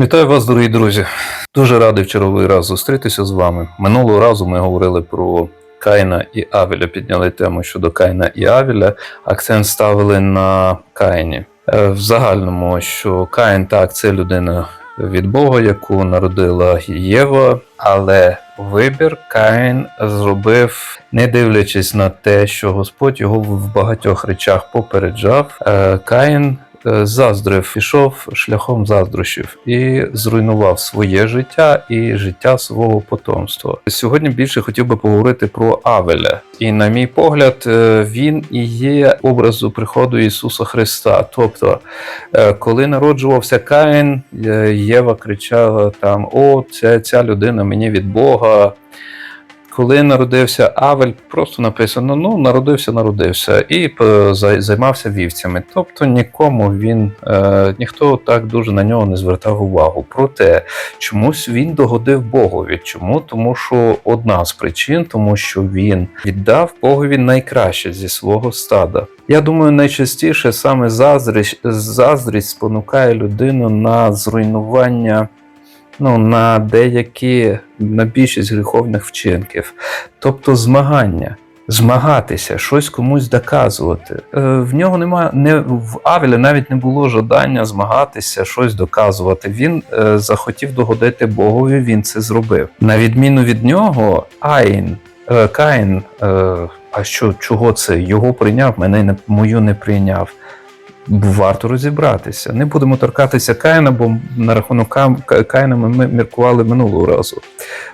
Вітаю вас, дорогі друзі. Дуже радий в черговий раз зустрітися з вами. Минулого разу ми говорили про Каїна і Авеля, підняли тему щодо Каїна і Авеля. Акцент ставили на Каїні. Е, В загальному, що Каїн так, це людина від Бога, яку народила Єва, але вибір Каїн зробив, не дивлячись на те, що Господь його в багатьох речах попереджав. Е, Каїн заздрив, пішов шляхом заздрощів і зруйнував своє життя і життя свого потомства. Сьогодні більше хотів би поговорити про Авеля. І, на мій погляд, е, він і є образу приходу Ісуса Христа. Тобто, е, коли народжувався Каїн, е, Єва кричала там: О, ця, ця людина мені від Бога. Коли народився Авель, просто написано: ну, народився, народився, і е, займався вівцями. Тобто нікому він, е, ніхто так дуже на нього не звертав увагу. Проте чомусь він догодив Богові. Чому? Тому що одна з причин, тому що він віддав Богові найкраще зі свого стада. Я думаю, найчастіше саме заздрість, заздрість спонукає людину на зруйнування ну, на деякі, на більшість гріховних вчинків. Тобто змагання. Змагатися, щось комусь доказувати. Е, в нього немає не в Авеля навіть не було жадання змагатися, щось доказувати. Він е, захотів догодити Богові, він це зробив. На відміну від нього, Аїн, е, Каїн, е, а що чого це? Його прийняв, мене не мою не прийняв варто розібратися. Не будемо торкатися Каїна, бо на рахунок Ка- Ка- Каїна ми міркували минулого разу.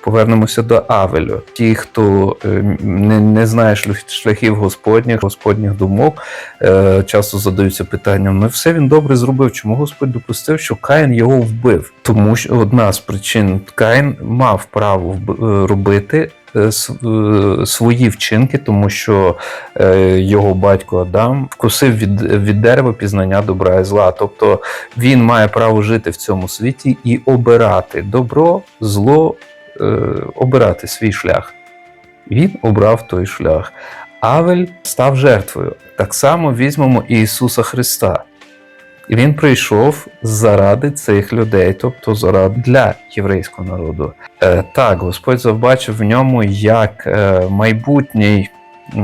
Повернемося до Авелю. Ті, хто е, не, не знає шляхів Господніх, Господніх думок, е, часто задаються питанням: ну все він добре зробив. Чому Господь допустив, що Каїн його вбив? Тому що одна з причин Каїн мав право е, робити. Е, е, Свої вчинки, тому що е, його батько Адам вкусив від, від дерева пізнання добра і зла. Тобто він має право жити в цьому світі і обирати добро, зло, обирати свій шлях. Він обрав той шлях. Авель став жертвою. Так само візьмемо і Ісуса Христа. Він прийшов заради цих людей, тобто заради для єврейського народу. Е, так, Господь завбачив в ньому як е, майбутній, е,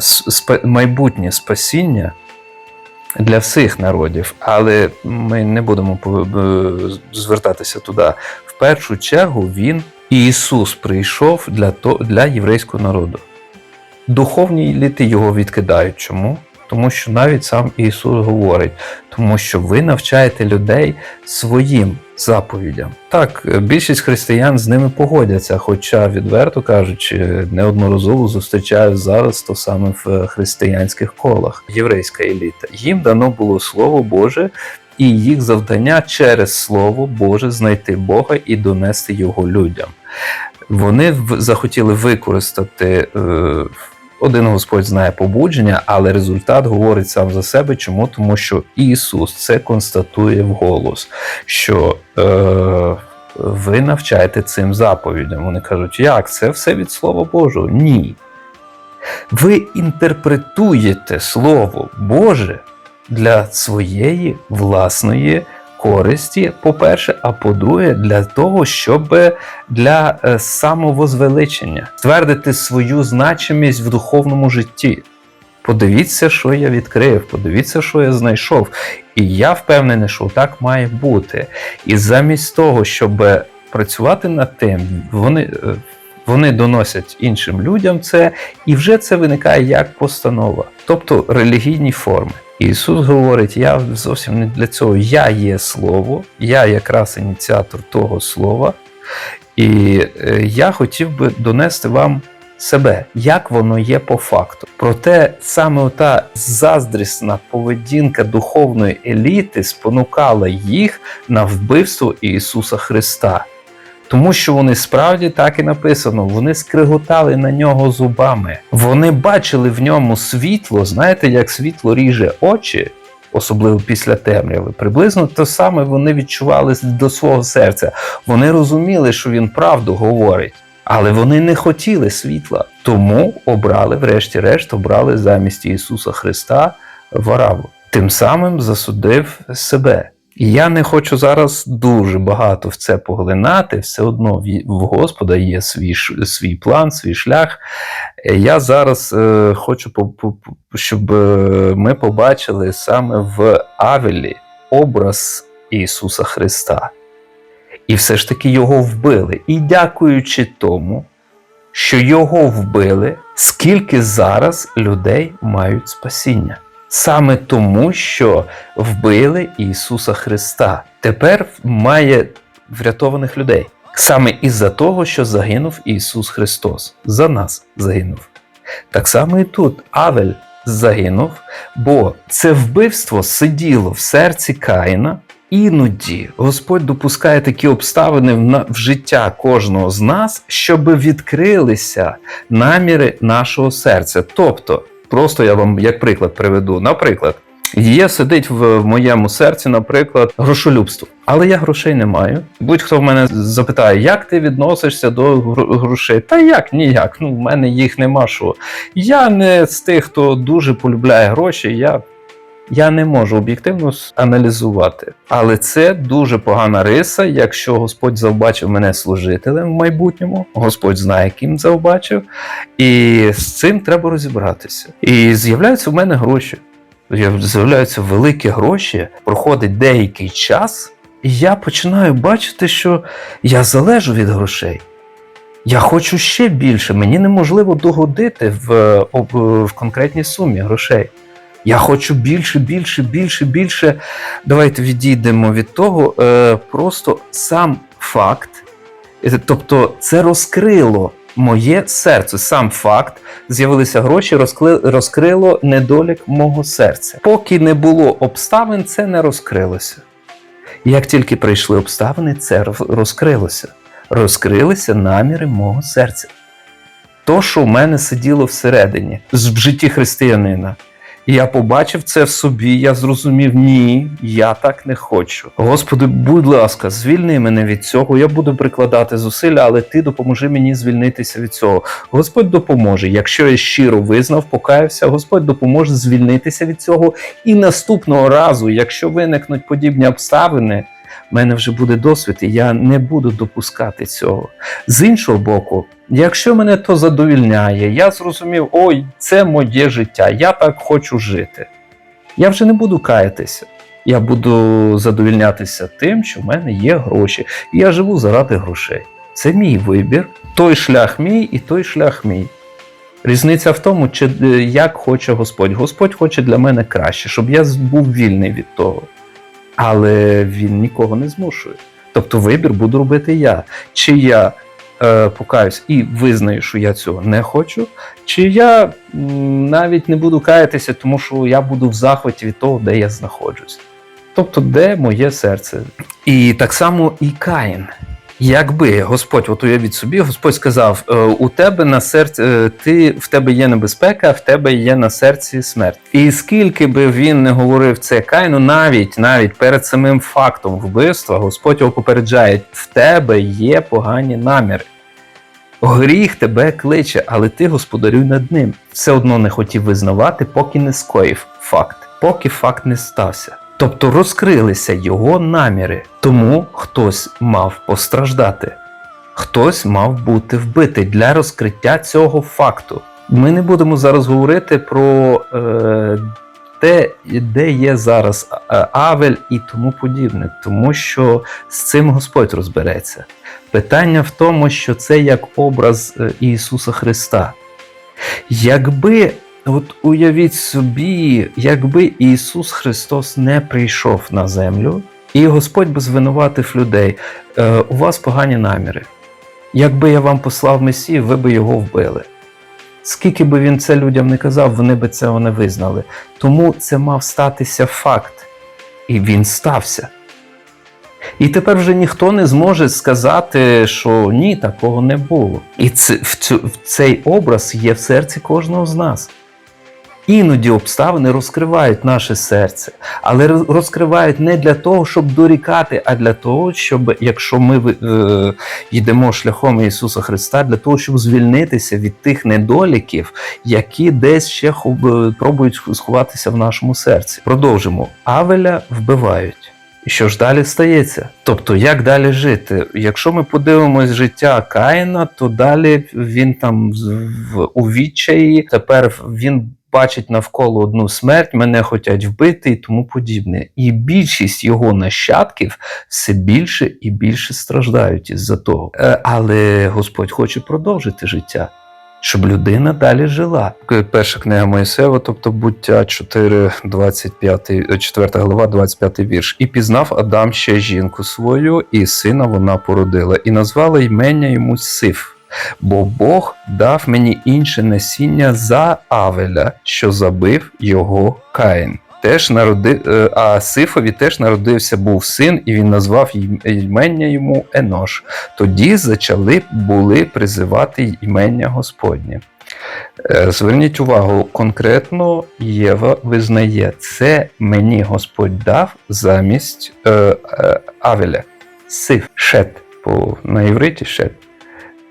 спа- майбутнє спасіння для всіх народів, але ми не будемо е, звертатися туди. В першу чергу він Ісус прийшов для, то, для єврейського народу. Духовні еліти його відкидають. Чому? Тому що навіть сам Ісус говорить, тому що ви навчаєте людей своїм заповідям. Так, більшість християн з ними погодяться, хоча, відверто кажучи, неодноразово зустрічаю зараз то саме в е, християнських колах. Єврейська еліта. Їм дано було Слово Боже, і їх завдання через Слово Боже знайти Бога і донести його людям. Вони захотіли використати. Е, один Господь знає побудження, але результат говорить сам за себе. Чому? Тому що Ісус це констатує вголос, що е, ви навчаєте цим заповідям. Вони кажуть, як це все від Слова Божого? Ні. Ви інтерпретуєте Слово Боже для своєї власної користі, по-перше, а по-друге, для того, щоб для е, самовозвеличення, ствердити свою значимість в духовному житті. Подивіться, що я відкрив, подивіться, що я знайшов. І я впевнений, що так має бути. І замість того, щоб працювати над тим, вони, е, вони доносять іншим людям це, і вже це виникає як постанова, тобто релігійні форми. Ісус говорить: я зовсім не для цього. Я є Слово, я якраз ініціатор того слова, і е, я хотів би донести вам себе, як воно є по факту. Проте саме ота заздрісна поведінка духовної еліти спонукала їх на вбивство Ісуса Христа. Тому що вони справді так і написано, вони скриготали на нього зубами. Вони бачили в ньому світло, знаєте, як світло ріже очі, особливо після темряви. Приблизно те саме вони відчували до свого серця. Вони розуміли, що він правду говорить. Але вони не хотіли світла, тому обрали, врешті-решт, обрали замість Ісуса Христа вараву. Тим самим засудив себе. Я не хочу зараз дуже багато в це поглинати. Все одно в- Господа є свій, свій план, свій шлях. Я зараз е, хочу, щоб е, ми побачили саме в Авелі образ Ісуса Христа. І все ж таки його вбили. І дякуючи тому, що його вбили, скільки зараз людей мають спасіння. Саме тому, що вбили Ісуса Христа. Тепер має врятованих людей. Саме із-за того, що загинув Ісус Христос. За нас загинув. Так само і тут Авель загинув, бо це вбивство сиділо в серці Каїна. Іноді Господь допускає такі обставини в, життя кожного з нас, щоб відкрилися наміри нашого серця. Тобто, просто я вам як приклад приведу. Наприклад, є сидить в, в моєму серці, наприклад, грошолюбство. Але я грошей не маю. Будь-хто в мене запитає, як ти відносишся до гро- грошей? Та як ніяк. Ну, в мене їх нема що. Я не з тих, хто дуже полюбляє гроші. Я я не можу об'єктивно аналізувати. Але це дуже погана риса, якщо Господь завбачив мене служителем в майбутньому, Господь знає, ким завбачив, і з цим треба розібратися. І з'являються в мене гроші. З'являються великі гроші, проходить деякий час, і я починаю бачити, що я залежу від грошей. Я хочу ще більше. Мені неможливо догодити в, в конкретній сумі грошей. Я хочу більше, більше, більше, більше. Давайте відійдемо від того. Е, просто сам факт, е, тобто це розкрило моє серце. Сам факт, з'явилися гроші, розкрило недолік мого серця. Поки не було обставин, це не розкрилося. Як тільки прийшли обставини, це розкрилося. Розкрилися наміри мого серця. То, що в мене сиділо всередині, в житті християнина. І я побачив це в собі, я зрозумів, ні, я так не хочу. Господи, будь ласка, звільни мене від цього. Я буду прикладати зусилля, але ти допоможи мені звільнитися від цього. Господь допоможе. Якщо я щиро визнав, покаявся, Господь допоможе звільнитися від цього. І наступного разу, якщо виникнуть подібні обставини, в мене вже буде досвід, і я не буду допускати цього. З іншого боку, якщо мене то задовільняє, я зрозумів, ой, це моє життя, я так хочу жити. Я вже не буду каятися. Я буду задовільнятися тим, що в мене є гроші, і я живу заради грошей. Це мій вибір, той шлях мій і той шлях мій. Різниця в тому, чи е, як хоче Господь. Господь хоче для мене краще, щоб я був вільний від того. Але він нікого не змушує. Тобто вибір буду робити я. Чи я е, покаюсь і визнаю, що я цього не хочу, чи я навіть не буду каятися, тому що я буду в захваті від того, де я знаходжусь. Тобто, де моє серце. І так само і Каїн. Якби Господь, от уявіть собі, Господь сказав: е, у тебе на серці е, ти в тебе є небезпека, в тебе є на серці смерть. І скільки би він не говорив це Каїну, навіть навіть перед самим фактом вбивства, Господь його попереджає: в тебе є погані наміри. Гріх тебе кличе, але ти господарюй над ним. Все одно не хотів визнавати, поки не скоїв факт, поки факт не стався. Тобто розкрилися його наміри, тому хтось мав постраждати, хтось мав бути вбитий для розкриття цього факту. Ми не будемо зараз говорити про е, те, де є зараз е, Авель і тому подібне, тому що з цим Господь розбереться. Питання в тому, що це як образ е, Ісуса Христа. Якби, от уявіть собі, якби Ісус Христос не прийшов на землю, і Господь би звинуватив людей, е, у вас погані наміри. Якби я вам послав Месію, ви би його вбили. Скільки би він це людям не казав, вони би цього не визнали. Тому це мав статися факт. І він стався. І тепер вже ніхто не зможе сказати, що ні, такого не було. І це, в, цю, в цей образ є в серці кожного з нас. Іноді обставини розкривають наше серце, але розкривають не для того, щоб дорікати, а для того, щоб, якщо ми е, йдемо шляхом Ісуса Христа, для того, щоб звільнитися від тих недоліків, які десь ще ху- пробують сховатися в нашому серці. Продовжимо. Авеля вбивають. І що ж далі стається? Тобто, як далі жити? Якщо ми подивимось життя Каїна, то далі він там в у відчаї, тепер він бачить навколо одну смерть, мене хочуть вбити і тому подібне. І більшість його нащадків все більше і більше страждають із-за того. Е, Але Господь хоче продовжити життя. Щоб людина далі жила. Перша книга Моїсеєва, тобто буття 4, 25, 4 глава, 25 вірш. І пізнав Адам ще жінку свою, і сина вона породила, і назвала ймення йому Сиф. Бо Бог дав мені інше насіння за Авеля, що забив його Каїн. Теж народи... е, а Сифові теж народився був син, і він назвав ймення йому Енош. Тоді зачали були призивати імення Господнє. Е, Зверніть увагу, конкретно Єва визнає, це мені Господь дав замість е, е, Авеля. Сиф, шет, по, на івриті шет.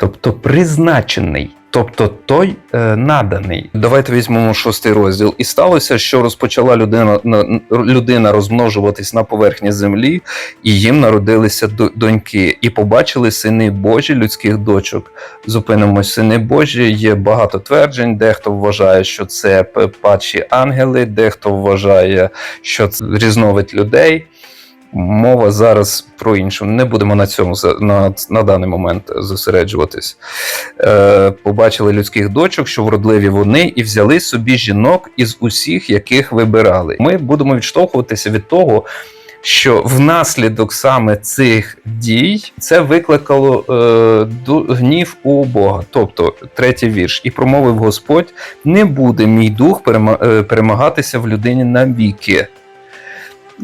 Тобто призначений. Тобто той е, наданий. Давайте візьмемо шостий розділ. І сталося, що розпочала людина, на- людина розмножуватись на поверхні землі, і їм народилися доньки, і побачили сини Божі людських дочок. Зупинимось, сини Божі є багато тверджень. Дехто вважає, що це падші ангели, дехто вважає, що це різновид людей. Мова зараз про іншу. Не будемо на цьому на, на даний момент зосереджуватись. Е, побачили людських дочок, що вродливі вони, і взяли собі жінок із усіх, яких вибирали. Ми будемо відштовхуватися від того, що внаслідок саме цих дій це викликало е, гнів у Бога. Тобто, третій вірш, і промовив Господь: не буде мій дух е, перемагатися в людині навіки.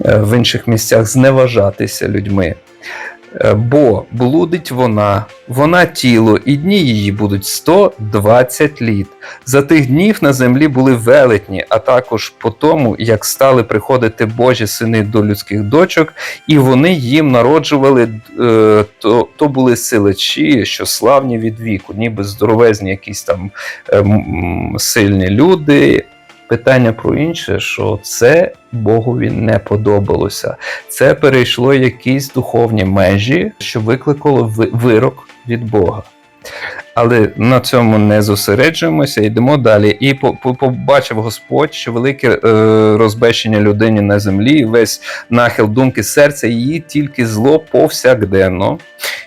Е, В інших місцях зневажатися людьми. Е, Бо блудить вона, вона тіло, і дні її будуть 120 літ. За тих днів на землі були велетні, а також по тому, як стали приходити Божі сини до людських дочок, і вони їм народжували, е, то, то були силачі, що славні від віку, ніби здоровезні якісь там е, сильні люди. Питання про інше, що це Богові не подобалося. Це перейшло якісь духовні межі, що викликало вирок від Бога. Але на цьому не зосереджуємося, йдемо далі. І по- по- побачив Господь, що велике е, розбещення людині на землі, весь нахил думки серця її тільки зло повсякденно.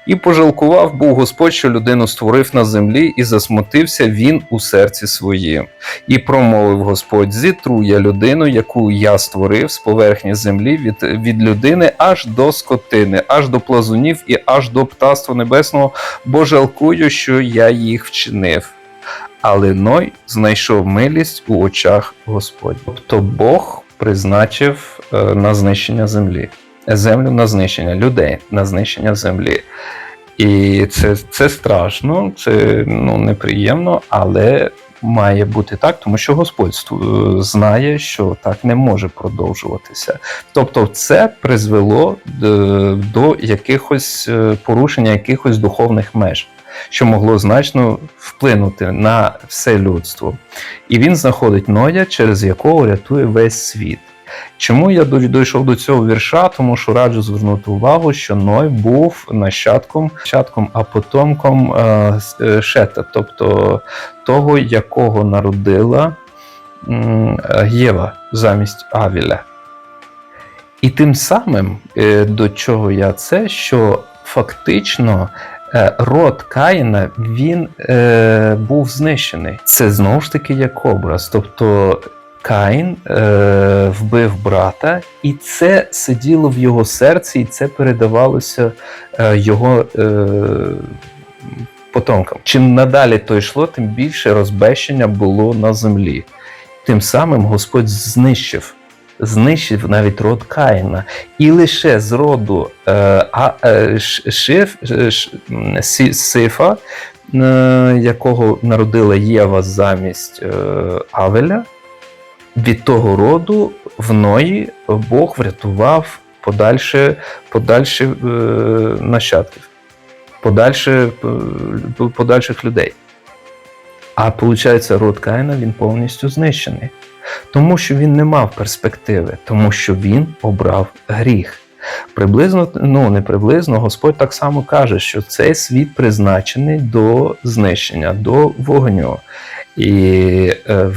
І пожалкував був Господь, що людину створив на землі, і засмутився він у серці своїм. І промовив Господь: зітру я людину, яку я створив з поверхні землі від, від людини аж до скотини, аж до плазунів і аж до птаства небесного, бо жалкую, що я їх вчинив. Але Ной знайшов милість у очах Господь. Тобто Бог призначив е, на знищення землі, землю на знищення людей, на знищення землі. І це, це страшно, це ну, неприємно, але має бути так, тому що Господь е, знає, що так не може продовжуватися. Тобто, це призвело е, до якихось порушення якихось духовних меж, що могло значно вплинути на все людство. І він знаходить Ноя, через якого рятує весь світ. Чому я дійшов до цього вірша? Тому що раджу звернути увагу, що Ной був нащадком, нащадком а потомком е, е, Шета, тобто того, якого народила Єва замість Авіля. І тим самим е, до чого я це, що фактично род Каїна він е, був знищений. Це знову ж таки як образ. Тобто Каїн е, вбив брата, і це сиділо в його серці, і це передавалося е, його е, потомкам. Чим надалі то йшло, тим більше розбещення було на землі. Тим самим Господь знищив. Знищив навіть род Каїна, і лише з роду Сифа, якого народила Єва замість е, Авеля, від того роду в Ної Бог врятував подальше, подальше е, нащадків, подальше, е, подальших людей. А виходить, род Каїна він повністю знищений. Тому що він не мав перспективи, тому що він обрав гріх. Приблизно, ну не приблизно, Господь так само каже, що цей світ призначений до знищення, до вогню. І е,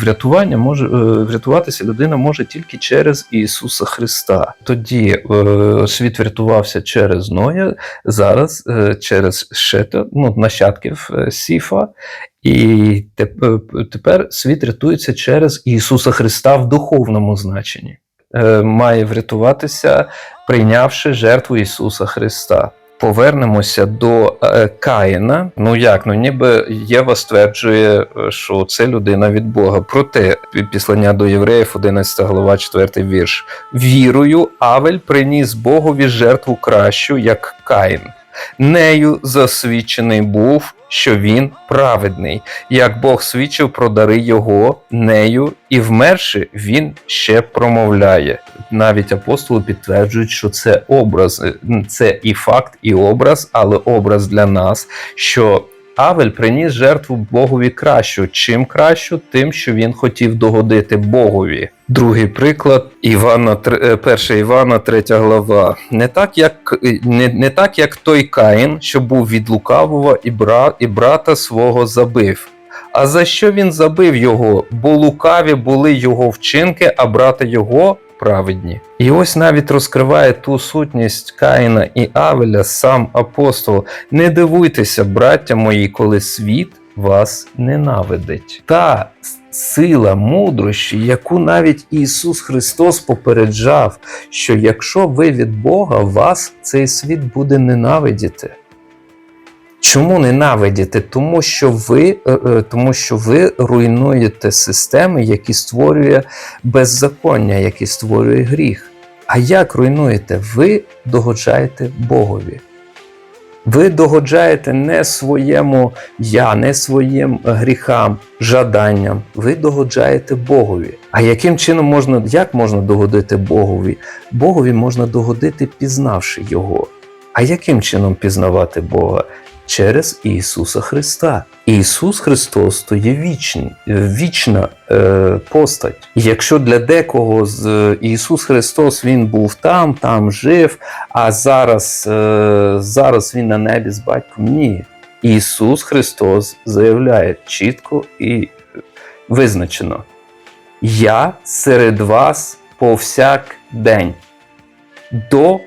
врятування може е, врятуватися людина може тільки через Ісуса Христа. Тоді е, світ врятувався через Ноя, зараз через Шета, ну, нащадків Сіфа. І е, тепер світ рятується через Ісуса Христа в духовному значенні. Е, Має врятуватися, прийнявши жертву Ісуса Христа. Повернемося до е, Каїна. Ну як, ну ніби Єва стверджує, що це людина від Бога. Проте післання до євреїв, 11 глава, 4 вірш. Вірою Авель приніс Богові жертву кращу, як Каїн. Нею засвідчений був, що він праведний, як Бог свідчив про дари його нею, і вмерши, він ще промовляє. Навіть апостоли підтверджують, що це образ, це і факт, і образ, але образ для нас, що Авель приніс жертву Богові кращу. Чим кращу? Тим, що він хотів догодити Богові. Другий приклад Івана, 1 Івана, 3 глава. Не так, як, не, не так, як той Каїн, що був від лукавого і, бра, і брата свого забив. А за що він забив його? Бо лукаві були його вчинки, а брата його праведні. І ось навіть розкриває ту сутність Каїна і Авеля сам апостол. Не дивуйтеся, браття мої, коли світ вас ненавидить. Та сила мудрощі, яку навіть Ісус Христос попереджав, що якщо ви від Бога, вас цей світ буде ненавидіти. Чому ненавидіти? Тому що ви, е, е, тому що ви руйнуєте системи, які створює беззаконня, які створює гріх. А як руйнуєте? Ви догоджаєте Богові. Ви догоджаєте не своєму я, не своїм гріхам, жаданням. Ви догоджаєте Богові. А яким чином можна, як можна догодити Богові? Богові можна догодити, пізнавши Його. А яким чином пізнавати Бога? Через Ісуса Христа. Ісус Христос то є вічний, вічна е, постать. Якщо для декого з е, Ісус Христос Він був там, там жив, а зараз, е, зараз Він на небі з батьком, ні. Ісус Христос заявляє чітко і визначено: Я серед вас повсяк день. До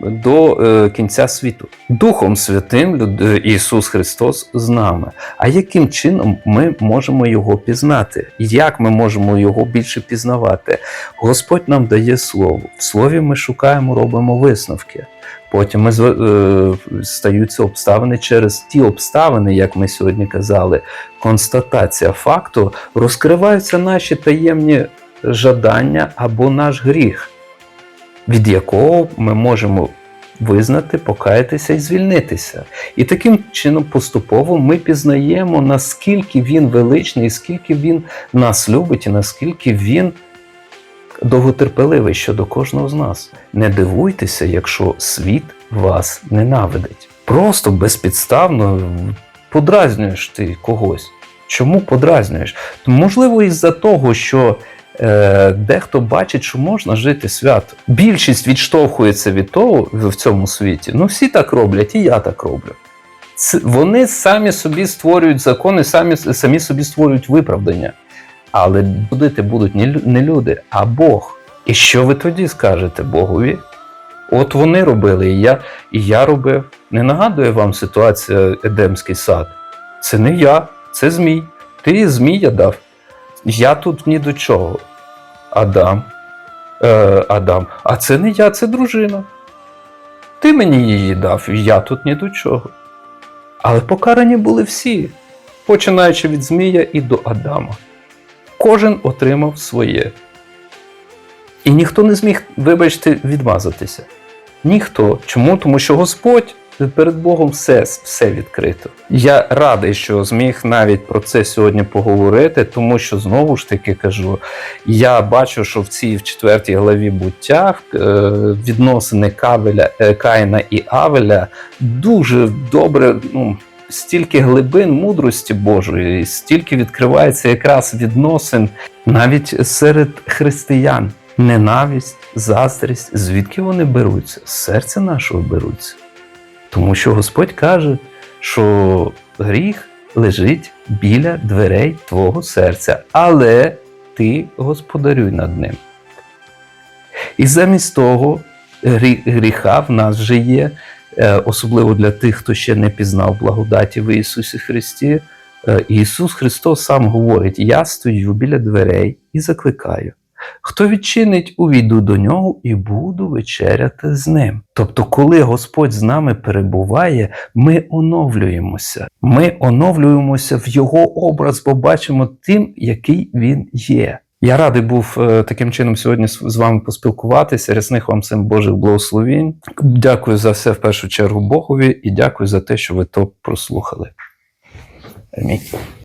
до е, кінця світу. Духом Святим е, Ісус Христос з нами. А яким чином ми можемо його пізнати? Як ми можемо його більше пізнавати? Господь нам дає слово. В слові ми шукаємо, робимо висновки. Потім ми е, стаються обставини через ті обставини, як ми сьогодні казали, констатація факту, розкриваються наші таємні жадання або наш гріх від якого ми можемо визнати, покаятися і звільнитися. І таким чином поступово ми пізнаємо, наскільки він величний, скільки він нас любить, і наскільки він довготерпеливий щодо кожного з нас. Не дивуйтеся, якщо світ вас ненавидить. Просто безпідставно подразнюєш ти когось. Чому подразнюєш? Можливо, із-за того, що дехто бачить, що можна жити свято. Більшість відштовхується від того в цьому світі. Ну, всі так роблять, і я так роблю. Вони самі собі створюють закони, самі, самі собі створюють виправдання. Але будити будуть не люди, а Бог. І що ви тоді скажете Богові? От вони робили, і я, і я робив. Не нагадує вам ситуація Едемський сад? Це не я, це Змій. Ти Змія дав. Я тут ні до чого. Адам. Е, Адам. А це не я, це дружина. Ти мені її дав, і я тут ні до чого. Але покарані були всі, починаючи від Змія і до Адама. Кожен отримав своє. І ніхто не зміг, вибачте, відмазатися. Ніхто. Чому? Тому що Господь перед Богом все, все відкрито. Я радий, що зміг навіть про це сьогодні поговорити, тому що знову ж таки кажу: я бачу, що в цій в четвертій главі буття е, відносини Кавеля, е, Каїна і Авеля дуже добре. Ну, Стільки глибин мудрості Божої, стільки відкривається якраз відносин навіть серед християн. ненависть, заздрість, звідки вони беруться? З серця нашого беруться. Тому що Господь каже, що гріх лежить біля дверей твого серця, але ти господарюй над ним. І замість того гріха в нас вже є, е, особливо для тих, хто ще не пізнав благодаті в Ісусі Христі. Е, Ісус Христос сам говорить: Я стою біля дверей і закликаю. Хто відчинить, увійду до нього і буду вечеряти з ним. Тобто, коли Господь з нами перебуває, ми оновлюємося. Ми оновлюємося в Його образ, бо бачимо тим, який він є. Я радий був е, таким чином сьогодні з вами поспілкуватися. Рясних вам всім Божих благословінь. Дякую за все в першу чергу Богові і дякую за те, що ви то прослухали. Амінь.